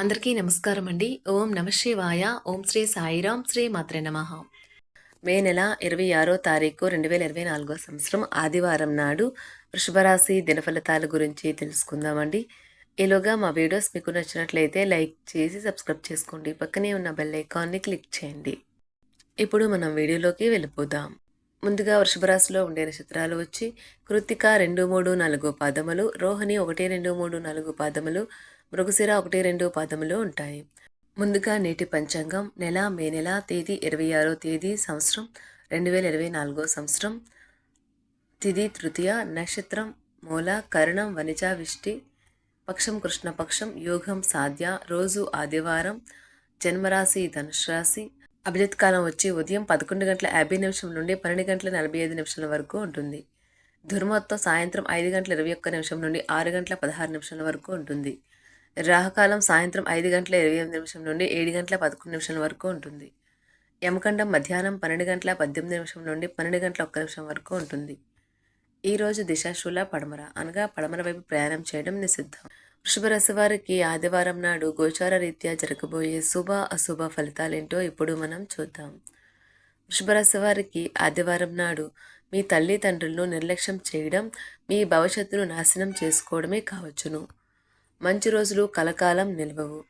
అందరికీ నమస్కారం అండి. ఓం నమ శివాయ. ఓం శ్రీ సాయిరాం శ్రీ మాత్రే నమ. మే నెల ఇరవై ఆరో తారీఖు రెండు వేల ఇరవై నాలుగో సంవత్సరం ఆదివారం నాడు వృషభరాశి దినఫలితాల గురించి తెలుసుకుందామండి. ఈలోగా మా వీడియోస్ మీకు నచ్చినట్లయితే లైక్ చేసి సబ్స్క్రైబ్ చేసుకోండి. పక్కనే ఉన్న బెల్ ఐకాన్ని క్లిక్ చేయండి. ఇప్పుడు మనం వీడియోలోకి వెళ్ళిపోదాం. ముందుగా వృషభరాశిలో ఉండే నక్షత్రాలు వచ్చి కృతిక రెండు మూడు నాలుగు పాదములు రోహిణి ఒకటి రెండు మూడు నాలుగు పాదములు మృగశిర ఒకటి రెండు పాదములు ఉంటాయి. ముందుగా నేటి పంచాంగం నెల మే నెల తేదీ ఇరవై ఆరో తేదీ సంవత్సరం రెండు వేల ఇరవై నాలుగో సంవత్సరం. తిది తృతీయ నక్షత్రం మూల కరణం వనిజ విష్టి పక్షం కృష్ణపక్షం యోగం సాధ్య రోజు ఆదివారం జన్మరాశి ధనుసు రాశి అభిజిత్ కాలం వచ్చి ఉదయం పదకొండు గంటల యాభై నిమిషం నుండి పన్నెండు గంటల నలభై ఐదు నిమిషాల వరకు ఉంటుంది. దుర్మొత్తం సాయంత్రం ఐదు గంటల ఇరవై ఒక్క నిమిషం నుండి ఆరు గంటల పదహారు నిమిషాల వరకు ఉంటుంది. రాహకాలం సాయంత్రం ఐదు గంటల ఇరవై ఎనిమిది నిమిషం నుండి ఏడు గంటల పదకొండు నిమిషాల వరకు ఉంటుంది. యమకండం మధ్యాహ్నం పన్నెండు గంటల పద్దెనిమిది నిమిషం నుండి పన్నెండు గంటల ఒక్క నిమిషం వరకు ఉంటుంది. ఈరోజు దిశాశూల పడమర అనగా పడమర వైపు ప్రయాణం చేయడం నిషిద్ధం. వృషభ రాశి వారికి ఆదివారం నాడు గోచార రీత్యా జరగబోయే శుభ అశుభ ఫలితాలేంటో ఇప్పుడు మనం చూద్దాం. వృషభ రాశి వారికి ఆదివారం నాడు మీ తల్లిదండ్రులను నిర్లక్ష్యం చేయడం మీ భవిష్యత్తును నాశనం చేసుకోవడమే కావచ్చును. మంచి రోజులు కలకాలం నిల్వవు.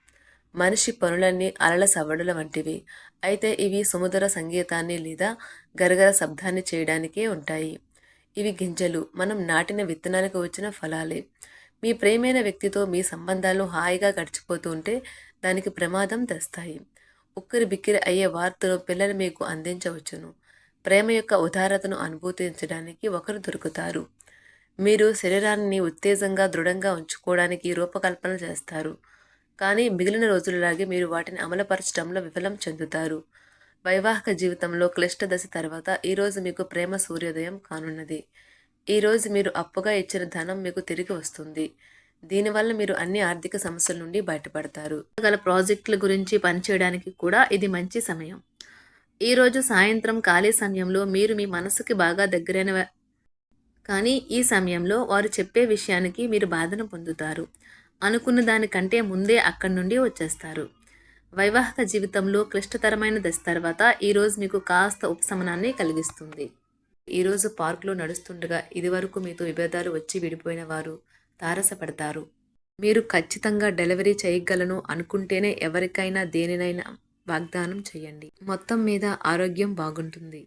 మనిషి పనులన్నీ అలల సవడుల వంటివి. అయితే ఇవి సముద్ర సంగీతాన్ని లేదా గరగర శబ్దాన్ని చేయడానికే ఉంటాయి. ఇవి గింజలు. మనం నాటిన విత్తనాలకు వచ్చిన ఫలాలే. మీ ప్రేమైన వ్యక్తితో మీ సంబంధాలు హాయిగా గడిచిపోతూ ఉంటే దానికి ప్రమాదం తెస్తాయి. ఉక్కిరి బిక్కిరి అయ్యే వార్తలు పిల్లలు మీకు అందించవచ్చును. ప్రేమ యొక్క ఉదారతను అనుభూతించడానికి ఒకరు దొరుకుతారు. మీరు శరీరాన్ని ఉత్తేజంగా దృఢంగా ఉంచుకోవడానికి రూపకల్పన చేస్తారు. కానీ మిగిలిన రోజులలాగే మీరు వాటిని అమలుపరచడంలో విఫలం చెందుతారు. వైవాహిక జీవితంలో క్లిష్ట దశ తర్వాత ఈరోజు మీకు ప్రేమ సూర్యోదయం కానున్నది. ఈరోజు మీరు అప్పుగా ఇచ్చిన ధనం మీకు తిరిగి వస్తుంది. దీనివల్ల మీరు అన్ని ఆర్థిక సమస్యల నుండి బయటపడతారు. గల ప్రాజెక్టుల గురించి పనిచేయడానికి కూడా ఇది మంచి సమయం. ఈరోజు సాయంత్రం ఖాళీ సమయంలో మీరు మీ మనసుకి బాగా దగ్గరైన కానీ ఈ సమయంలో వారు చెప్పే విషయానికి మీరు బాధను పొందుతారు. అనుకున్న దానికంటే ముందే అక్కడి నుండి వచ్చేస్తారు. వైవాహిక జీవితంలో క్లిష్టతరమైన దశ తర్వాత ఈరోజు మీకు కాస్త ఉపశమనాన్ని కలిగిస్తుంది. ఈరోజు పార్కులో నడుస్తుండగా ఇదివరకు మీతో విభేదాలు వచ్చి విడిపోయిన వారు తారసపడతారు. మీరు ఖచ్చితంగా డెలివరీ చేయగలను అనుకుంటేనే ఎవరికైనా దేనినైనా వాగ్దానం చేయండి. మొత్తం మీద ఆరోగ్యం బాగుంటుంది.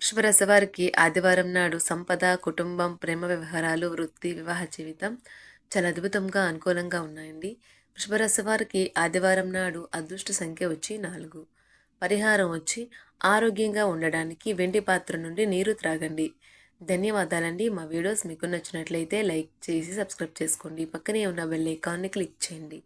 వృషభరాశి వారికి ఆదివారం నాడు సంపద కుటుంబం ప్రేమ వ్యవహారాలు వృత్తి వివాహ జీవితం చాలా అద్భుతంగా అనుకూలంగా ఉన్నాయండి. వృషభరాశి వారికి ఆదివారం నాడు అదృష్ట సంఖ్య వచ్చి నాలుగు. పరిహారం వచ్చి ఆరోగ్యంగా ఉండడానికి వెండి పాత్ర నుండి నీరు త్రాగండి. ధన్యవాదాలండి. మా వీడియోస్ మీకు నచ్చినట్లయితే లైక్ చేసి సబ్స్క్రైబ్ చేసుకోండి. పక్కనే ఉన్న బెల్ ఐకాన్ని క్లిక్ చేయండి.